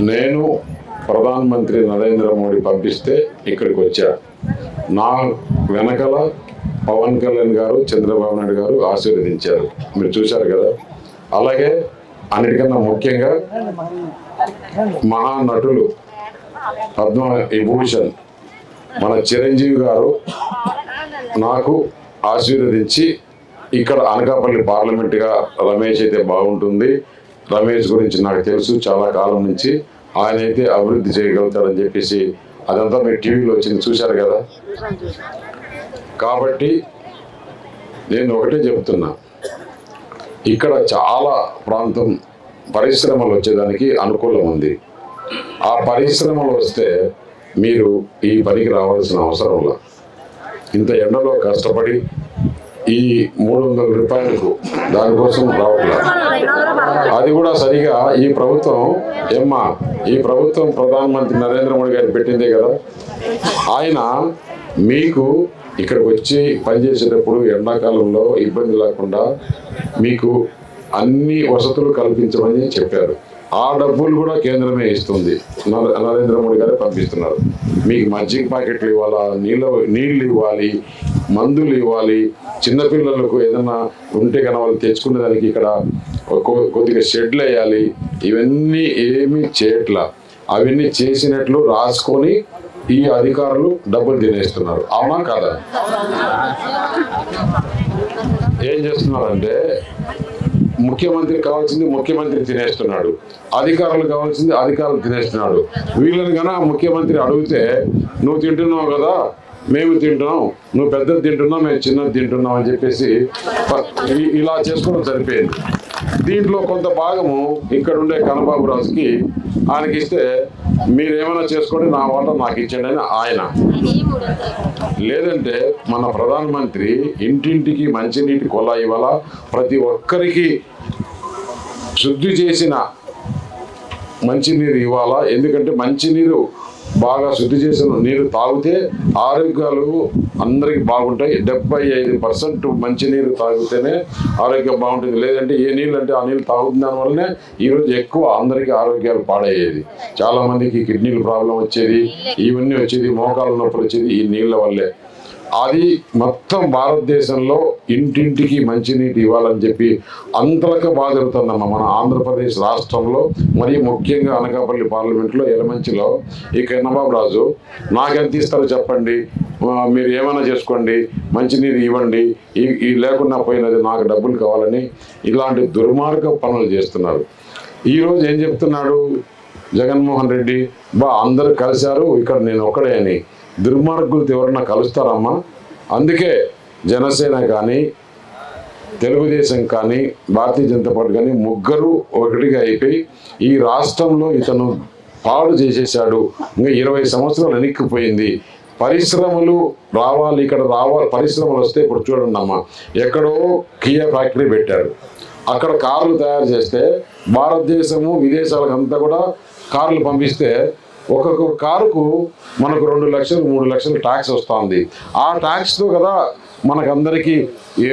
నేను ప్రధానమంత్రి నరేంద్ర మోడీ పంపిస్తే ఇక్కడికి వచ్చా. నా వెనకల పవన్ కళ్యాణ్ గారు చంద్రబాబు నాయుడు గారు ఆశీర్వదించారు. మీరు చూశారు కదా? అలాగే అన్నిటికన్నా ముఖ్యంగా మహానటులు పద్మ విభూషణ్ మన చిరంజీవి గారు నాకు ఆశీర్వదించి ఇక్కడ అనకాపల్లి పార్లమెంట్గా రమేష్ అయితే బాగుంటుంది. రమేష్ గురించి నాకు తెలుసు. చాలా కాలం నుంచి ఆయన అయితే అభివృద్ధి చేయగలుగుతారని చెప్పేసి అదంతా మీరు టీవీలో వచ్చింది. చూశారు కదా? కాబట్టి నేను ఒకటే చెప్తున్నా. ఇక్కడ చాలా ప్రాంతం పరిశ్రమలు వచ్చేదానికి అనుకూలం ఉంది. ఆ పరిశ్రమలు వస్తే మీరు ఈ పనికి రావాల్సిన అవసరం ఇంత ఎండలో కష్టపడి ఈ మూడు వందల రూపాయలకు దానికోసం రావట్లేదు. అది కూడా సరిగా ఈ ప్రభుత్వం ఏమ్మా ఈ ప్రభుత్వం ప్రధానమంత్రి నరేంద్ర మోడీ గారు పెట్టిందే కదా. ఆయన మీకు ఇక్కడికి వచ్చి పనిచేసేటప్పుడు ఎండాకాలంలో ఇబ్బంది లేకుండా మీకు అన్ని వసతులు కల్పించమని చెప్పారు. ఆ డబ్బులు కూడా కేంద్రమే ఇస్తుంది. నరేంద్ర మోడీ గారే పంపిస్తున్నారు. మీకు మజ్జిగ ప్యాకెట్లు ఇవ్వాలా? నీళ్ళ నీళ్ళు ఇవ్వాలి మందులు ఇవ్వాలి చిన్నపిల్లలకు ఏదైనా ఉంటే కనుక వాళ్ళు తెచ్చుకునే దానికి ఇక్కడ కొద్దిగా షెడ్లు వేయాలి. ఇవన్నీ ఏమి చేయట్లా. అవన్నీ చేసినట్లు రాసుకొని ఈ అధికారులు డబ్బులు తినేస్తున్నారు. అవునా కాదా? ఏం చేస్తున్నారంటే ముఖ్యమంత్రి కావాల్సింది ముఖ్యమంత్రి తినేస్తున్నాడు. అధికారులు కావాల్సింది అధికారులు తినేస్తున్నాడు. వీళ్ళని కన్నా ముఖ్యమంత్రి అడిగితే నువ్వు తింటున్నావు కదా మేము తింటున్నాం. నువ్వు పెద్దది తింటున్నావు మేము చిన్నది తింటున్నాం అని చెప్పేసి ఇలా చేసుకోవడం సరిపోయింది. దీంట్లో కొంత భాగము ఇక్కడ ఉండే కనబాబు రాజుకి ఆయనకి ఇస్తే మీరేమైనా చేసుకోండి నా వాట నాకు ఇచ్చండి అని ఆయన. లేదంటే మన ప్రధానమంత్రి ఇంటింటికి మంచినీటి కొలా ఇవ్వాల ప్రతి ఒక్కరికి శుద్ధి చేసిన మంచినీరు ఇవ్వాలా? ఎందుకంటే మంచినీరు బాగా శుద్ధి చేసిన నీరు తాగితే ఆరోగ్యాలు అందరికి బాగుంటాయి. డెబ్బై ఐదు పర్సెంట్ మంచినీరు తాగితేనే ఆరోగ్యం బాగుంటుంది. లేదంటే ఏ నీళ్ళు అంటే ఆ నీళ్ళు తాగుతుంది దానివల్లనే ఈరోజు ఎక్కువ అందరికీ ఆరోగ్యాలు పాడయ్యేది. చాలామందికి కిడ్నీలు ప్రాబ్లం వచ్చేది ఇవన్నీ వచ్చేది మోకాళ్ళ నొప్పులు వచ్చేది ఈ నీళ్ళ వల్లే. అది మొత్తం భారతదేశంలో ఇంటింటికి మంచినీటి ఇవ్వాలని చెప్పి అంతలక బాధ జరుగుతుందన్న మన ఆంధ్రప్రదేశ్ రాష్ట్రంలో మరి ముఖ్యంగా అనకాపల్లి పార్లమెంట్లో ఎలమంచిలో. ఈ కన్నబాబు రాజు నాకెంత ఇస్తారో చెప్పండి. మీరు ఏమైనా చేసుకోండి మంచినీరు ఇవ్వండి. ఈ ఈ లేకుండా పోయినది నాకు డబ్బులు కావాలని ఇలాంటి దుర్మార్గ పనులు చేస్తున్నారు. ఈరోజు ఏం చెప్తున్నాడు జగన్మోహన్ రెడ్డి? బా అందరూ కలిశారు ఇక్కడ నేను ఒక్కడే అని. దుర్మార్గులతో ఎవరన్నా కలుస్తారమ్మా? అందుకే జనసేన కానీ తెలుగుదేశం కానీ భారతీయ జనతా పార్టీ కానీ ముగ్గురు ఒకటిగా అయిపోయి ఈ రాష్ట్రంలో ఇతను పాడు చేసేసాడు ఇంకా ఇరవై సంవత్సరాలు వెనక్కిపోయింది. పరిశ్రమలు రావాలి ఇక్కడ రావాలి పరిశ్రమలు వస్తే ఇప్పుడు చూడండి అమ్మా. ఎక్కడో కియా ఫ్యాక్టరీ పెట్టారు. అక్కడ కార్లు తయారు చేస్తే భారతదేశము విదేశాలకు అంతా కూడా కార్లు పంపిస్తే ఒక్కొక్క కారుకు మనకు రెండు లక్షలు మూడు లక్షలు ట్యాక్స్ వస్తుంది. ఆ ట్యాక్స్తో కదా మనకందరికీ ఏ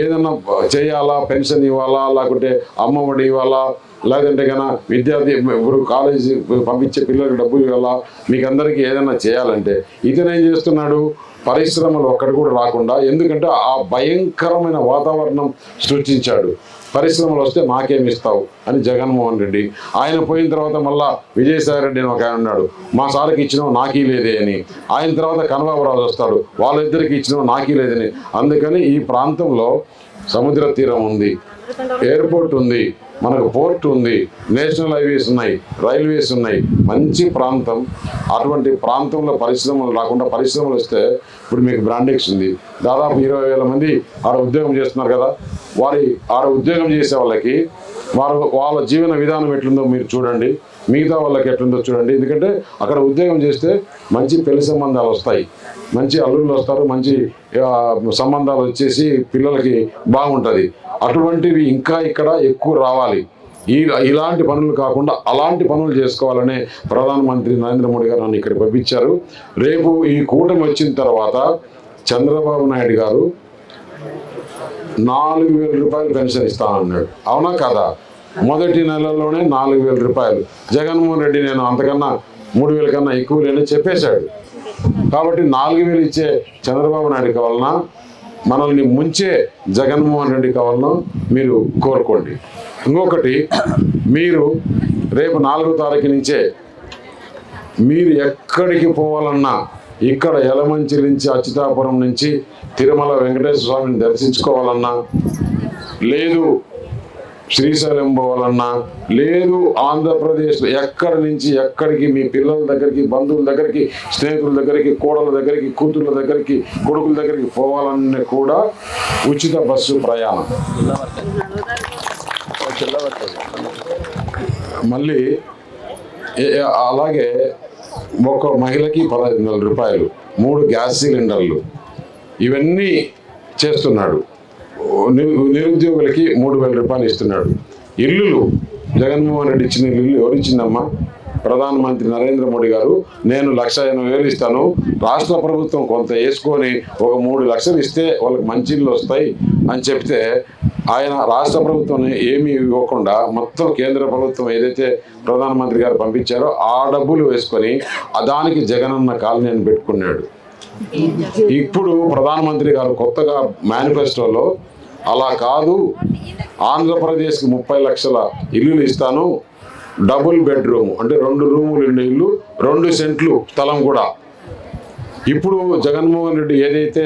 ఏదైనా చేయాలా పెన్షన్ ఇవ్వాలా లేకుంటే అమ్మఒడి ఇవ్వాలా లేదంటే కన్నా విద్యార్థి ఇప్పుడు కాలేజీ పంపించే పిల్లలకు డబ్బులు ఇవ్వాలా మీకు అందరికీ ఏదైనా చేయాలంటే. ఇతనేం ఏం చేస్తున్నాడు? పరిశ్రమలు ఒక్కడు కూడా రాకుండా ఎందుకంటే ఆ భయంకరమైన వాతావరణం సృష్టించాడు. పరిశ్రమలు వస్తే నాకేమి ఇస్తావు? అని జగన్మోహన్ రెడ్డి. ఆయన పోయిన తర్వాత మళ్ళా విజయసాయి రెడ్డి అని ఒక ఆయన ఉన్నాడు. మా సార్కి ఇచ్చినావు నాకీ లేదే అని. ఆయన తర్వాత కనబాబురాజు వస్తాడు. వాళ్ళిద్దరికి ఇచ్చినావు నాకీ లేదని అందుకని ఈ ప్రాంతంలో సముద్ర తీరం ఉంది. ఎయిర్పోర్ట్ ఉంది. మనకు పోర్ట్ ఉంది నేషనల్ హైవేస్ ఉన్నాయి రైల్వేస్ ఉన్నాయి. మంచి ప్రాంతం. అటువంటి ప్రాంతంలో పరిశ్రమలు రాకుండా పరిశ్రమలు వస్తే ఇప్పుడు మీకు బ్రాండెక్స్ ఉంది. దాదాపు ఇరవై వేల మంది ఆడ ఉద్యోగం చేస్తున్నారు కదా. వారి ఆడ ఉద్యోగం చేసే వాళ్ళకి వారు వాళ్ళ జీవన విధానం ఎట్లుందో మీరు చూడండి. మిగతా వాళ్ళకి ఎట్లుందో చూడండి. ఎందుకంటే అక్కడ ఉద్యోగం చేస్తే మంచి పెళ్ళి సంబంధాలు వస్తాయి. మంచి అల్లుళ్ళు వస్తారు మంచి సంబంధాలు వచ్చేసి పిల్లలకి బాగుంటుంది. అటువంటివి ఇంకా ఇక్కడ ఎక్కువ రావాలి. ఈ ఇలాంటి పనులు కాకుండా అలాంటి పనులు చేసుకోవాలనే ప్రధానమంత్రి నరేంద్ర మోడీ గారు నన్ను ఇక్కడ పంపించారు. రేపు ఈ కూటమి వచ్చిన తర్వాత చంద్రబాబు నాయుడు గారు నాలుగు వేల రూపాయలు పెన్షన్ ఇస్తానన్నాడు అవునా కదా? మొదటి నెలలోనే నాలుగు వేల రూపాయలు. జగన్మోహన్ రెడ్డి నేను అంతకన్నా మూడు వేల కన్నా ఎక్కువ లేని చెప్పేశాడు. కాబట్టి నాలుగు వేలు ఇచ్చే చంద్రబాబు నాయుడు కావాలన్నా మనల్ని ముంచే జగన్మోహన్ రెడ్డి కావాలన్నా మీరు కోరుకోండి. ఇంకొకటి మీరు రేపు నాలుగో తారీఖు నుంచే మీరు ఎక్కడికి పోవాలన్నా ఇక్కడ ఎలమంచి నుంచి అచ్యుతాపురం నుంచి తిరుమల వెంకటేశ్వర స్వామిని దర్శించుకోవాలన్నా లేదు శ్రీశైలం పోవాలన్నా లేదు ఆంధ్రప్రదేశ్ ఎక్కడి నుంచి ఎక్కడికి మీ పిల్లల దగ్గరికి బంధువుల దగ్గరికి స్నేహితుల దగ్గరికి కోడల దగ్గరికి కూతుర్ల దగ్గరికి కొడుకుల దగ్గరికి పోవాలన్నా కూడా ఉచిత బస్సు ప్రయాణం. మళ్ళీ అలాగే ఒక మహిళకి పదహైదు వందల రూపాయలు మూడు గ్యాస్ సిలిండర్లు ఇవన్నీ చేస్తున్నాడు. నిరుద్యోగులకి మూడు వేల రూపాయలు ఇస్తున్నాడు. ఇల్లులు జగన్మోహన్ రెడ్డి ఇచ్చిన ఇల్లు ఎవరు ఇచ్చిందమ్మా? ప్రధానమంత్రి నరేంద్ర మోడీ గారు నేను లక్ష ఎనభై వేలు ఇస్తాను రాష్ట్ర ప్రభుత్వం కొంత వేసుకొని ఒక మూడు లక్షలు ఇస్తే వాళ్ళకి మంచి ఇల్లు వస్తాయి అని చెప్తే ఆయన రాష్ట్ర ప్రభుత్వం ఏమీ ఇవ్వకుండా మొత్తం కేంద్ర ప్రభుత్వం ఏదైతే ప్రధానమంత్రి గారు పంపించారో ఆ డబ్బులు వేసుకొని ఆ దానికి జగనన్న కాలనీని పెట్టుకున్నాడు. ఇప్పుడు ప్రధానమంత్రి గారు కొత్తగా మేనిఫెస్టోలో అలా కాదు ఆంధ్రప్రదేశ్కి ముప్పై లక్షల ఇల్లులు ఇస్తాను డబుల్ బెడ్రూమ్ అంటే రెండు రూములు ఉండే ఇల్లు రెండు సెంట్లు స్థలం కూడా. ఇప్పుడు జగన్మోహన్ రెడ్డి ఏదైతే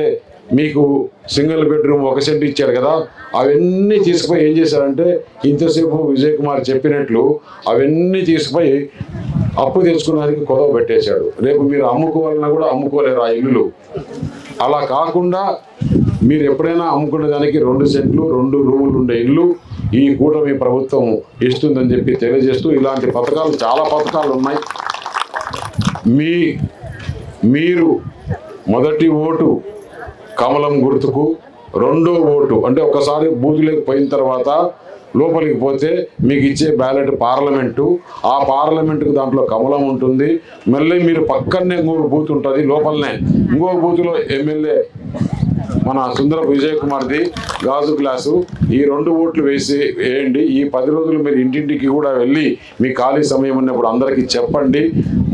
మీకు సింగిల్ బెడ్రూమ్ ఒక సెంట్ ఇచ్చారు కదా అవన్నీ తీసుకుపోయి ఏం చేశారంటే ఇంతసేపు విజయ్ కుమార్ చెప్పినట్లు అవన్నీ తీసుకుపోయి అప్పు తెచ్చుకున్నదానికి కొదవ పెట్టేశాడు. రేపు మీరు అమ్ముకోవాలన్నా కూడా అమ్ముకోలేరు ఆ ఇల్లు అలా కాకుండా మీరు ఎప్పుడైనా అమ్ముకునే దానికి రెండు సెంట్లు రెండు రూములు ఉండే ఇల్లు ఈ కూటమి ప్రభుత్వం ఇస్తుందని చెప్పి తెలియజేస్తూ ఇలాంటి పథకాలు చాలా పథకాలు ఉన్నాయి. మీ మీరు మొదటి ఓటు కమలం గుర్తుకు రెండో ఓటు అంటే ఒకసారి బూతులోకి పోయిన తర్వాత లోపలికి పోతే మీకు ఇచ్చే బ్యాలెట్ పార్లమెంటు. ఆ పార్లమెంటుకు దాంట్లో కమలం ఉంటుంది. మళ్ళీ మీరు పక్కనే ఇంకొక బూత్ ఉంటుంది లోపలనే. ఇంకో బూత్లో ఎమ్మెల్యే మన సుందరపు విజయ్ కుమార్ది గాజు గ్లాసు. ఈ రెండు ఓట్లు వేసి వేయండి. ఈ పది రోజులు మీరు ఇంటింటికి కూడా వెళ్ళి మీ ఖాళీ సమయం ఉన్నప్పుడు అందరికీ చెప్పండి.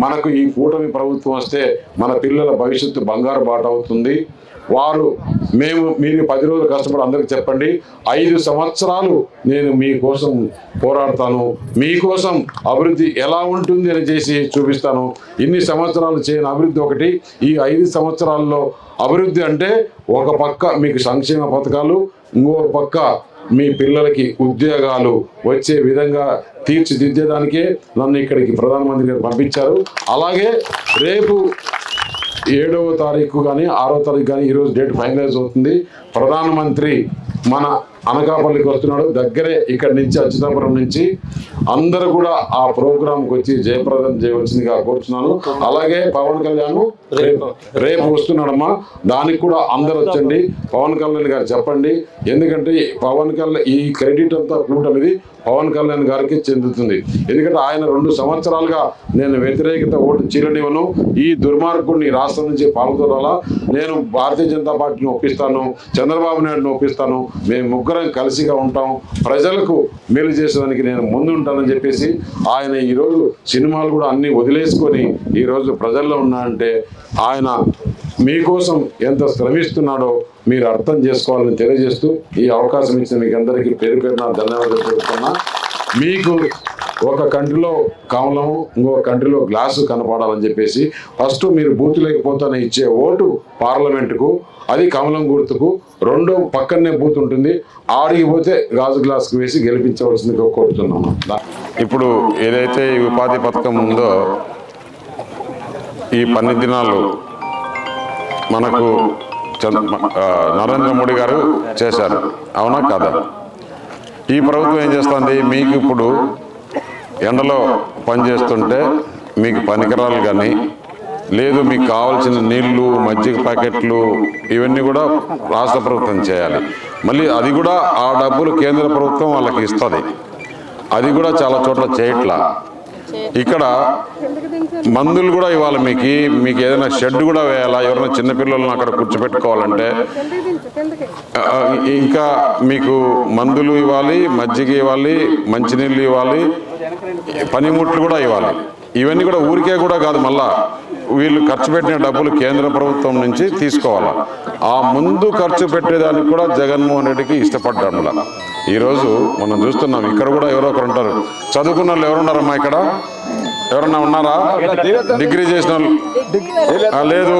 మనకు ఈ కూటమి ప్రభుత్వం వస్తే మన పిల్లల భవిష్యత్తు బంగారు బాట అవుతుంది. వారు మేము మీరు పది రోజులు కష్టపడి అందరికి చెప్పండి ఐదు సంవత్సరాలు నేను మీకోసం పోరాడతాను మీకోసం అభివృద్ధి ఎలా ఉంటుంది అని చేసి చూపిస్తాను. ఇన్ని సంవత్సరాలు చేయని అభివృద్ధి ఒకటి ఈ ఐదు సంవత్సరాల్లో అభివృద్ధి అంటే ఒక పక్క మీకు సంక్షేమ పథకాలు ఇంకో పక్క మీ పిల్లలకి ఉద్యోగాలు వచ్చే విధంగా తీర్చిదిద్దేదానికే నన్ను ఇక్కడికి ప్రధానమంత్రి గారు పంపించారు. అలాగే రేపు ఏడవ తారీఖు కానీ ఆరో తారీఖు కానీ ఈరోజు డేట్ ఫైనలైజ్ అవుతుంది. ప్రధానమంత్రి మన అనకాపల్లికి వస్తున్నాడు. దగ్గరే ఇక్కడి నుంచి అచ్యుతాపురం నుంచి అందరూ కూడా ఆ ప్రోగ్రాంకి వచ్చి జయప్రదం చేయవలసిందిగా కోరుతున్నాను అలాగే పవన్ కళ్యాణ్ రేపు. రేపు వస్తున్నాడమ్మా. దానికి కూడా అందరు వచ్చండి. పవన్ కళ్యాణ్ గారు చెప్పండి. ఎందుకంటే పవన్ కళ్యాణ్ ఈ క్రెడిట్ అంతా కూటమిది పవన్ కళ్యాణ్ గారికి చెందుతుంది. ఎందుకంటే ఆయన రెండు సంవత్సరాలుగా నేను వ్యతిరేకత ఓటు చీలనివ్వను ఈ దుర్మార్గుడిని రాష్ట్రం నుంచి పాల్గొనాలా నేను భారతీయ జనతా పార్టీని ఒప్పిస్తాను. చంద్రబాబు నాయుడుని ఒప్పిస్తాను. మేము ముగ్గురం కలిసిగా ఉంటాం. ప్రజలకు మేలు చేసేదానికి నేను ముందు ఉంటానని చెప్పేసి ఆయన ఈరోజు సినిమాలు కూడా అన్నీ వదిలేసుకొని ఈరోజు ప్రజల్లో ఉన్నాడంటే ఆయన మీకోసం ఎంత శ్రమిస్తున్నాడో మీరు అర్థం చేసుకోవాలని తెలియజేస్తూ ఈ అవకాశం ఇచ్చిన మీకు అందరికీ పేరు పేరున ధన్యవాదాలు చెబుతున్నా మీకు ఒక కంట్రీలో కమలము ఇంకొక కంట్రీలో గ్లాసు కనపడాలని చెప్పేసి ఫస్ట్ మీరు బూత్ లేకపోతేనే ఇచ్చే ఓటు పార్లమెంటుకు అది కమలం గుర్తుకు రెండో పక్కనే బూత్ ఉంటుంది. ఆడికి పోతే గాజు గ్లాస్కి వేసి గెలిపించవలసిందిగా కోరుతున్నాను ఇప్పుడు ఏదైతే ఈ ఉపాధి పథకం ఉందో ఈ పన్ని దినాలు మనకు చంద్ర నరేంద్ర మోడీ గారు చేశారు. అవునా కాదా? ఈ ప్రభుత్వం ఏం చేస్తుంది? మీకు ఇప్పుడు ఎండలో పని చేస్తుంటే మీకు పనికిరాలు కానీ లేదు మీకు కావాల్సిన నీళ్ళు మజ్జిగ ప్యాకెట్లు ఇవన్నీ కూడా రాష్ట్ర ప్రభుత్వం చేయాలి. మళ్ళీ అది కూడా ఆ డబ్బులు కేంద్ర ప్రభుత్వం వాళ్ళకి ఇస్తుంది. అది కూడా చాలా చోట్ల చేయట్లా. ఇక్కడ మందులు కూడా ఇవ్వాలి మీకు. మీకు ఏదైనా షెడ్ కూడా వేయాలా? ఎవరైనా చిన్నపిల్లలను అక్కడ కూర్చోపెట్టుకోవాలంటే? ఇంకా మీకు మందులు ఇవ్వాలి మజ్జిగ ఇవ్వాలి మంచినీళ్ళు ఇవ్వాలి పనిముట్లు కూడా ఇవ్వాలి. ఇవన్నీ కూడా ఊరికే కూడా కాదు మళ్ళా. వీళ్ళు ఖర్చు పెట్టిన డబ్బులు కేంద్ర ప్రభుత్వం నుంచి తీసుకోవాలి? ఆ ముందు ఖర్చు పెట్టేదానికి కూడా జగన్మోహన్ రెడ్డికి ఇష్టపడ్డాను ఈరోజు మనం చూస్తున్నాం ఇక్కడ కూడా ఎవరో ఒకరు ఉంటారు. చదువుకున్న వాళ్ళు ఎవరున్నారమ్మా ఇక్కడ? ఎవరన్నా ఉన్నారా? డిగ్రీ చేసిన వాళ్ళు? లేదు.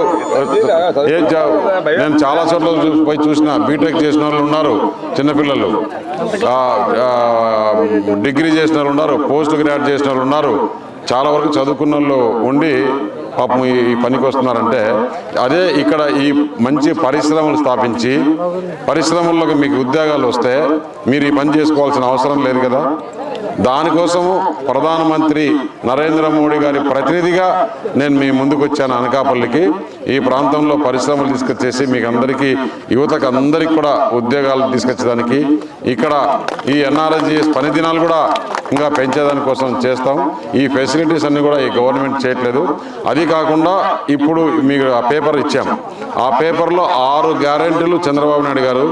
నేను చాలా చోట్ల పోయి చూసిన. బీటెక్ చేసిన వాళ్ళు ఉన్నారు చిన్నపిల్లలు. డిగ్రీ చేసిన వాళ్ళు ఉన్నారు పోస్ట్ గ్రాడ్యుయేట్ చేసిన వాళ్ళు ఉన్నారు. చాలా వరకు చదువుకున్న వాళ్ళు ఉండి పాపం ఈ ఈ పనికి వస్తున్నారంటే అదే ఇక్కడ ఈ మంచి పరిశ్రమలు స్థాపించి పరిశ్రమల్లోకి మీకు ఉద్యోగాలు వస్తే మీరు ఈ పని చేసుకోవాల్సిన అవసరం లేదు కదా? దానికోసము ప్రధానమంత్రి నరేంద్ర మోడీ గారి ప్రతినిధిగా నేను మీ ముందుకు వచ్చాను అనకాపల్లికి. ఈ ప్రాంతంలో పరిశ్రమలు తీసుకొచ్చేసి మీకు అందరికీ యువతకు అందరికీ కూడా ఉద్యోగాలు తీసుకొచ్చేదానికి. ఇక్కడ ఈ ఎన్ఆర్ఎస్జిఎస్ పని దినాలు కూడా ఇంకా పెంచేదాని కోసం చేస్తాం. ఈ ఫెసిలిటీస్ అన్నీ కూడా ఈ గవర్నమెంట్ చేయట్లేదు. అది కాకుండా ఇప్పుడు మీకు ఆ పేపర్ ఇచ్చాం. ఆ పేపర్లో ఆరు గ్యారెంటీలు చంద్రబాబు నాయుడు గారు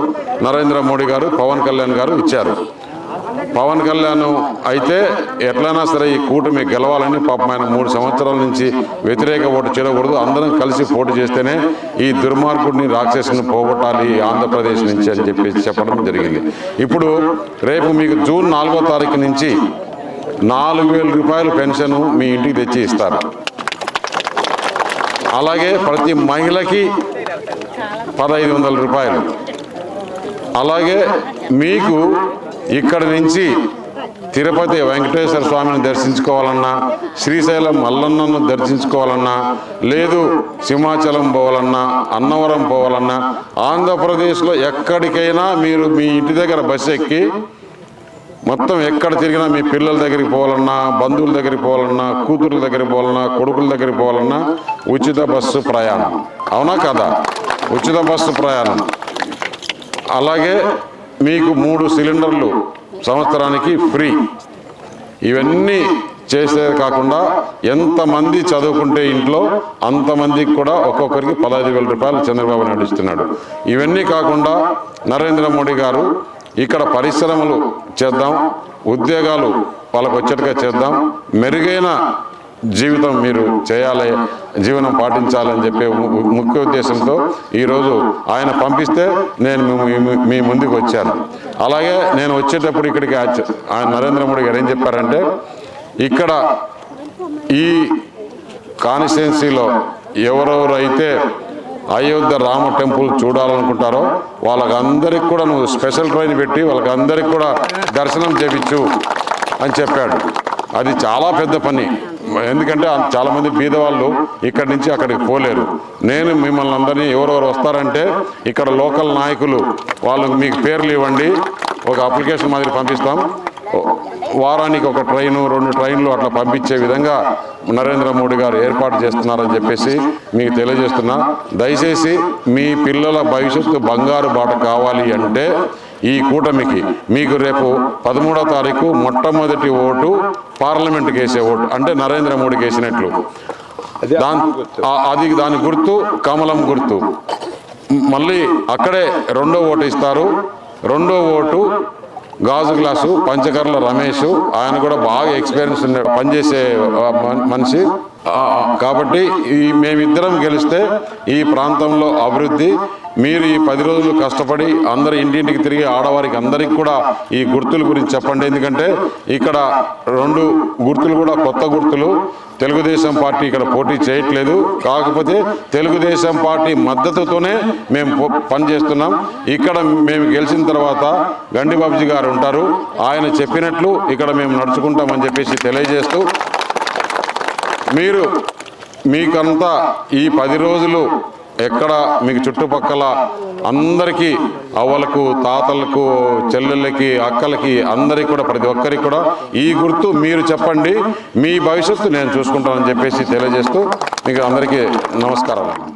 నరేంద్ర మోడీ గారు పవన్ కళ్యాణ్ గారు ఇచ్చారు. పవన్ కళ్యాణ్ అయితే ఎట్లయినా సరే ఈ కూటమి గెలవాలని పాపం ఆయన మూడు సంవత్సరాల నుంచి వ్యతిరేక ఓటు చేయకూడదు. అందరం కలిసి పోటీ చేస్తేనే ఈ దుర్మార్గుడిని రాక్షసుని పోగొట్టాలి ఆంధ్రప్రదేశ్ నుంచి అని చెప్పి చెప్పడం జరిగింది. ఇప్పుడు రేపు మీకు జూన్ నాలుగో తారీఖు నుంచి నాలుగు వేల రూపాయలు పెన్షన్ మీ ఇంటికి తెచ్చి ఇస్తారు. అలాగే ప్రతి మహిళకి పదహైదు వందల రూపాయలు. అలాగే మీకు ఇక్కడి నుంచి తిరుపతి వెంకటేశ్వర స్వామిని దర్శించుకోవాలన్నా శ్రీశైలం మల్లన్నను దర్శించుకోవాలన్నా లేదు సింహాచలం పోవాలన్నా అన్నవరం పోవాలన్నా ఆంధ్రప్రదేశ్లో ఎక్కడికైనా మీరు మీ ఇంటి దగ్గర బస్సు ఎక్కి మొత్తం ఎక్కడ తిరిగినా మీ పిల్లల దగ్గరికి పోవాలన్నా బంధువుల దగ్గరికి పోవాలన్నా కూతుర్ల దగ్గరికి పోవాలన్నా కొడుకుల దగ్గరికి పోవాలన్నా ఉచిత బస్సు ప్రయాణం. అవునా కదా? ఉచిత బస్సు ప్రయాణం. అలాగే మీకు మూడు సిలిండర్లు సంవత్సరానికి ఫ్రీ. ఇవన్నీ చేసేది కాకుండా ఎంతమంది చదువుకుంటే ఇంట్లో అంతమందికి కూడా ఒక్కొక్కరికి పదహైదు వేల రూపాయలు చంద్రబాబు నాయుడు ఇస్తున్నాడు. ఇవన్నీ కాకుండా నరేంద్ర మోడీ గారు ఇక్కడ పరిశ్రమలు చేద్దాం ఉద్యోగాలు వాళ్ళకు వచ్చేట్టుగా చేద్దాం మెరుగైన జీవితం మీరు చేయాలి జీవనం పాటించాలని చెప్పే ము- ముఖ్య ఉద్దేశంతో ఈరోజు ఆయన పంపిస్తే నేను మీ- మీ- మీ ముందుకు వచ్చాను. అలాగే నేను వచ్చేటప్పుడు ఇక్కడికి ఆయన నరేంద్ర మోడీ గారు ఏం చెప్పారంటే ఇక్కడ ఈ కాన్స్టిట్యున్సీలో ఎవరెవరైతే అయోధ్య రామ టెంపుల్ చూడాలనుకుంటారో వాళ్ళకందరికి కూడా నువ్వు స్పెషల్ ట్రైన్ పెట్టి వాళ్ళకందరికి కూడా దర్శనం చేపించు అని చెప్పాడు. అది చాలా పెద్ద పని. ఎందుకంటే చాలామంది బీదవాళ్ళు ఇక్కడి నుంచి అక్కడికి పోలేరు. నేను మిమ్మల్ని అందరినీ ఎవరెవరు వస్తారంటే ఇక్కడ లోకల్ నాయకులు వాళ్ళకు మీకు పేర్లు ఇవ్వండి ఒక అప్లికేషన్ మాదిరి పంపిస్తాం. వారానికి ఒక ట్రైను రెండు ట్రైన్లు అట్లా పంపించే విధంగా నరేంద్ర మోడీ గారు ఏర్పాటు చేస్తున్నారని చెప్పేసి మీకు తెలియజేస్తున్నా. దయచేసి మీ పిల్లల భవిష్యత్తు బంగారు బాట కావాలి అంటే ఈ కూటమికి మీకు రేపు పదమూడో తారీఖు మొట్టమొదటి ఓటు పార్లమెంట్కి వేసే ఓటు అంటే నరేంద్ర మోడీకి వేసినట్లు. దాని అది దాని గుర్తు కమలం గుర్తు. మళ్ళీ అక్కడే రెండో ఓటు ఇస్తారు. రెండో ఓటు గాజు గ్లాసు పంచకర్ల రమేష్ ఆయన కూడా బాగా ఎక్స్పీరియన్స్ ఉన్న పనిచేసే మనిషి. కాబట్టి ఈ మేమిద్దరం గెలిస్తే ఈ ప్రాంతంలో అభివృద్ధి. మీరు ఈ పది రోజులు కష్టపడి అందరి ఇంటింటికి తిరిగి ఆడవారికి అందరికి కూడా ఈ గుర్తుల గురించి చెప్పండి. ఎందుకంటే ఇక్కడ రెండు గుర్తులు కూడా కొత్త గుర్తులు. తెలుగుదేశం పార్టీ ఇక్కడ పోటీ చేయట్లేదు. కాకపోతే తెలుగుదేశం పార్టీ మద్దతుతోనే మేము పనిచేస్తున్నాం. ఇక్కడ మేము గెలిచిన తర్వాత గండి బాబుజీ గారు ఉంటారు. ఆయన చెప్పినట్లు ఇక్కడ మేము నడుచుకుంటామని చెప్పేసి తెలియజేస్తూ మీరు మీకంతా ఈ పది రోజులు ఎక్కడ మీకు చుట్టుపక్కల అందరికీ అవ్వలకు తాతలకు చెల్లెళ్ళకి అక్కలకి అందరికీ కూడా ప్రతి ఒక్కరికి కూడా ఈ గుర్తు మీరు చెప్పండి. మీ భవిష్యత్తు నేను చూసుకుంటానని చెప్పేసి తెలియజేస్తూ మీకు అందరికీ నమస్కారం